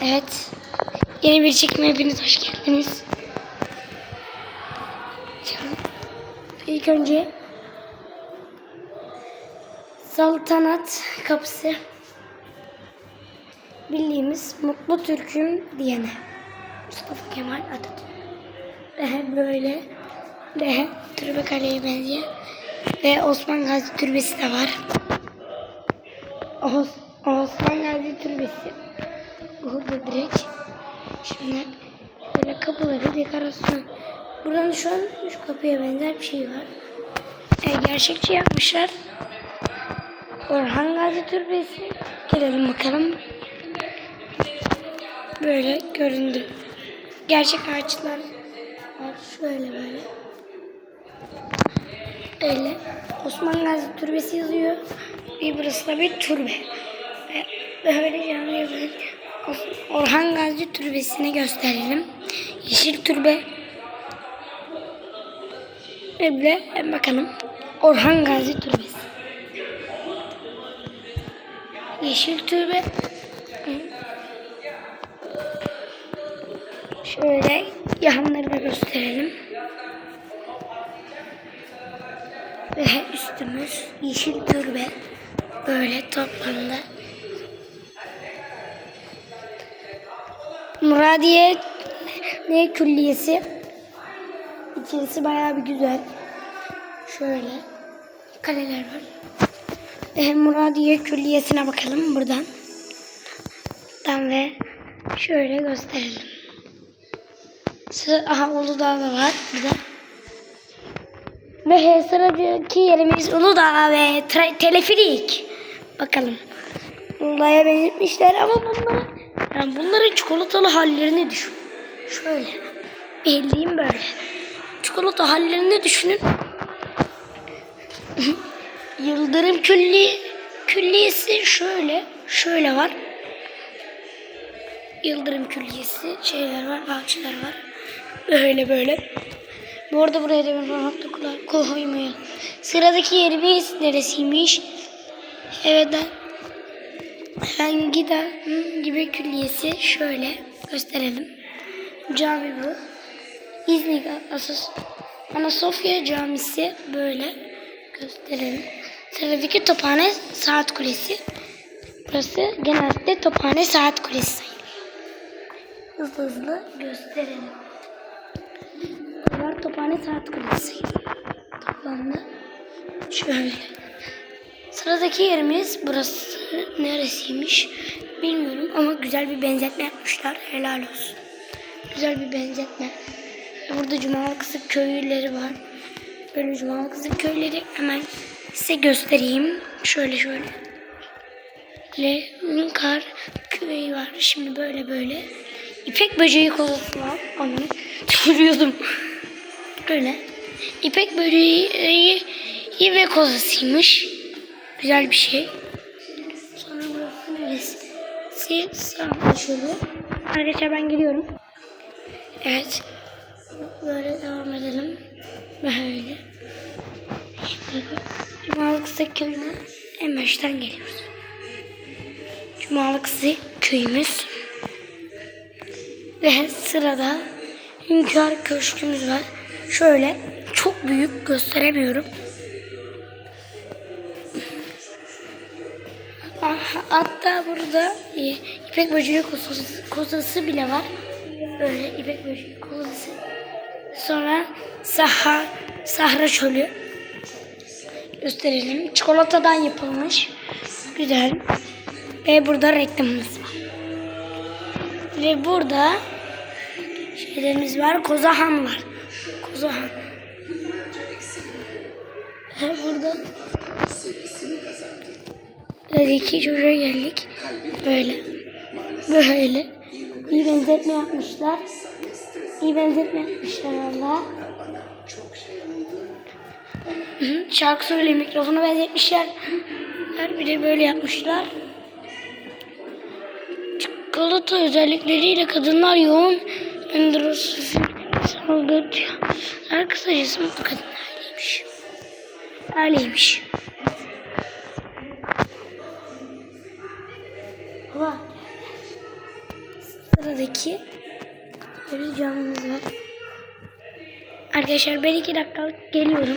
Evet. Yeni bir çekime hepiniz hoş geldiniz. Şimdi İlk önce Saltanat kapısı bildiğimiz Mutlu Türk'üm diyene Mustafa Kemal Atatürk ve böyle ve Türbe Kale'ye benzeyen ve Osman Gazi Türbesi de var. Os Osman Gazi Türbesi burada direkt şimdi böyle kapıları dekorasyon buradan şu an şu kapıya benzer bir şey var. E, gerçekçi yapmışlar. Orhan Gazi Türbesi. Gelelim bakalım. Böyle göründü. Gerçek ağaçlar var. Şöyle böyle. Öyle. Osman Gazi Türbesi yazıyor. Bir burası da bir türbe. Böyle canlı yazıyor. Orhan Gazi Türbesi'ni gösterelim. Yeşil türbe. Böyle bakalım. Orhan Gazi Türbesi. Yeşil türbe. Şöyle yanları da gösterelim. Ve üstümüz yeşil türbe. Böyle toplamda. Muradiye ne külliyesi. İçerisi bayağı bir güzel. Şöyle kaleler var. E, Muradiye Külliyesi'ne bakalım buradan. Buradan ve şöyle gösterelim. Aha Uludağ da var burada. Ve sıradaki yerimiz Uludağ ve teleferik. Bakalım. Uludağ'a benzetmişler ama bunları yani bunların çikolatalı hallerini düşün. Şöyle. Bildiğim böyle. Çikolata hallerini düşünün. Yıldırım külli külliyesi şöyle şöyle var. Yıldırım külliyesi şeyler var, ağaçlar var. Böyle böyle. Bu arada buraya da bir rahatlıkla koymayalım. Sıradaki yerimiz neresiymiş? Evet Hangida gibi külliyesi şöyle gösterelim. Cami bu. İznik Asas Anasofya Camisi böyle gösterelim. Sıradaki Tophane Saat Kulesi. Burası genellikle Tophane Saat Kulesi sayılıyor. Hızlı hızlı gösterelim. Bunlar Tophane Saat Kulesi. Toplamda şöyle. Sıradaki yerimiz burası neresiymiş bilmiyorum ama güzel bir benzetme yapmışlar. Helal olsun. Güzel bir benzetme. Burada Cumalı Kısık köyleri var. Böyle Cumalı Kısık köyleri hemen size göstereyim. Şöyle şöyle. Le Hünkar köyü var. Şimdi böyle böyle. İpek böceği kozası var. Onu tükürüyordum. Böyle. İpek böceği ve kozasıymış. Güzel bir şey. Sağ şöyle. Arkadaşlar ben geliyorum. Evet. Böyle devam edelim. Böyle. Şimdi Cumalı Kısa köyüne en baştan geliyoruz. Cumalı Kısa köyümüz. Ve sırada Hünkar Köşkümüz var. Şöyle çok büyük gösteremiyorum. Hatta burada e, ipek böceği kozası, bile var. Böyle ipek böceği kozası. Sonra Sahra, Sahra çölü gösterelim. Çikolatadan yapılmış. Güzel. Ve burada reklamımız var. Ve burada şeylerimiz var. Kozahan var. Kozahan. Burada iki çocuğa geldik. Böyle. Böyle. İyi benzetme yapmışlar. İyi benzetme yapmışlar valla. Şarkı söyle mikrofonu benzetmişler. Her biri böyle yapmışlar. Çikolata özellikleriyle kadınlar yoğun endorfin salgılıyor. Her kısacası mutlu kadın öyleymiş. Öyleymiş. Baba. Sıradaki böyle camımız var. Arkadaşlar ben iki dakikalık geliyorum.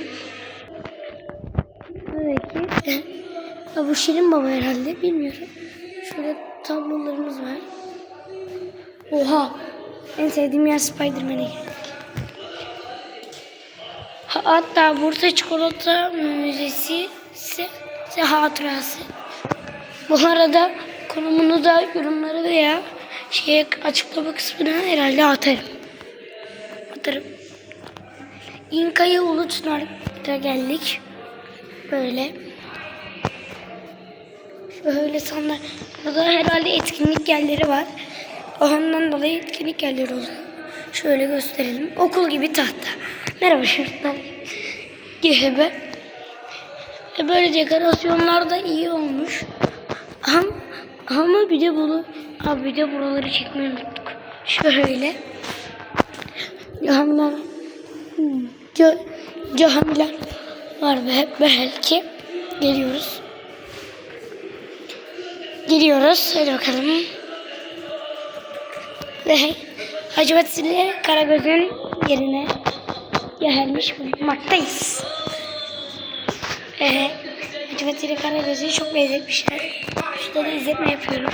Sıradaki Ha, bu Şirin Baba herhalde bilmiyorum. Şöyle tablolarımız var. Oha! En sevdiğim yer Spider-Man'e geldik. Ha- Hatta Bursa Çikolata Müzesi hatırası. Bu arada konumunu da yorumlara veya şeye açıklama kısmına herhalde atarım. Atarım. İnkaya Ulutnar'da geldik. Böyle. Şöyle sanlar. Burada herhalde etkinlik yerleri var. Ondan dolayı etkinlik yerleri oluyor. Şöyle gösterelim. Okul gibi tahta. Merhaba çocuklar. Gibi. E böyle dekorasyonlar da iyi olmuş. Ama, ama bir de bunu abi bir de buraları çekmeyi unuttuk. Şöyle. Camiler ca, camiler var ve belki geliyoruz. Giriyoruz. Hadi bakalım. Ve Hacivat ile Karagöz'ün yerine gelmiş bulunmaktayız. Ve İle Karagöz'ü çok benzetmişler. Şurada da izletme yapıyorum.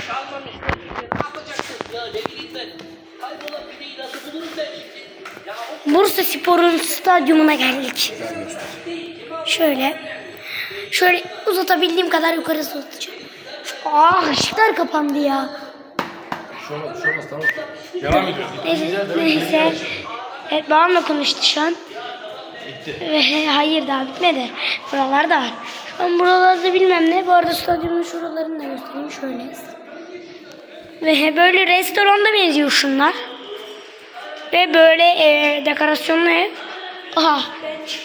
Bursa Spor'un stadyumuna geldik. Şöyle. Şöyle uzatabildiğim kadar yukarı uzatacağım. Ah ışıklar kapandı ya. Şu olmaz, şu olmaz tamam. Devam ediyoruz. Neyse. neyse. Evet babamla konuştu şu an. Ve hayır daha bitmedi. Buralar da var. An buralarda bilmem ne. Bu arada stadyumun şuralarını da göstereyim şöyle. Ve böyle restoranda benziyor şunlar. Ve böyle e, dekorasyonlu ev. Aha.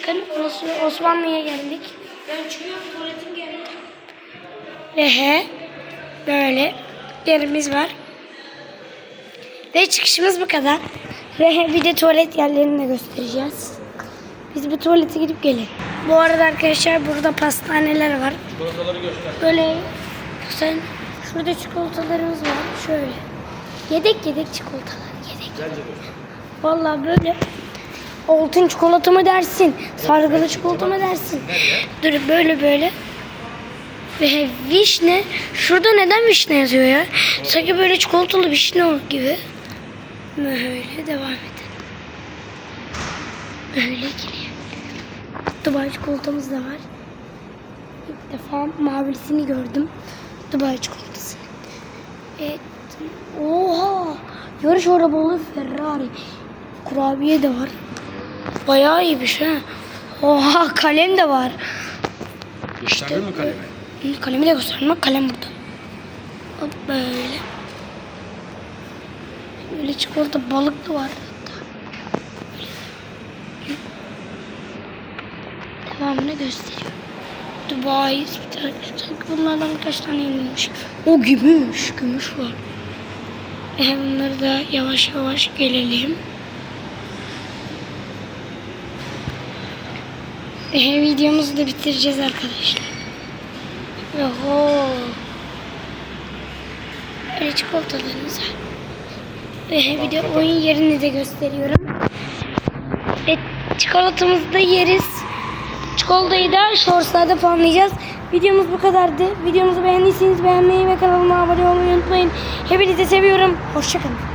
Bakın burası Osmanlı'ya geldik. Ben çıkıyorum tuvaletim geldi. Ve he, böyle yerimiz var. Ve çıkışımız bu kadar. Ve bir de tuvalet yerlerini de göstereceğiz. Biz bu tuvalete gidip gelelim. Bu arada arkadaşlar burada pastaneler var. Çikolataları göster. Böyle sen şurada çikolatalarımız var. Şöyle. Yedek yedek çikolatalar. Yedek. Bence. Vallahi böyle altın çikolata mı dersin? Sargılı çikolata mı dersin? Dur böyle böyle. Ve vişne. Şurada neden vişne yazıyor ya? Sanki böyle çikolatalı vişne ol- gibi. Böyle devam edelim. Böyle geliyor. Dubai çikolatamız da var. İlk defa mavisini gördüm. Dubai çikolatasını. Evet. Oha! Yarış arabalı Ferrari. Kurabiye de var. Bayağı iyiymiş ha. Oha kalem de var. Gösterdin mi kalemi? Kalemi de gösterdim. Kalem burada. Hop böyle. Böyle çikolata balık da var hatta. Böyle. Devamını gösteriyor. Dubai, bunlardan birkaç tane yenilmiş. O gümüş, gümüş var. E, bunları da yavaş yavaş gelelim. E, videomuzu da bitireceğiz arkadaşlar. Oho. Böyle çikolatalarımız var. Ve de oyun yerini de gösteriyorum. Ve çikolatamızı da yeriz. Çikolatayı da shortslarda puanlayacağız. Videomuz bu kadardı. Videomuzu beğendiyseniz beğenmeyi ve kanalıma abone olmayı unutmayın. Hepinizi seviyorum. Hoşçakalın.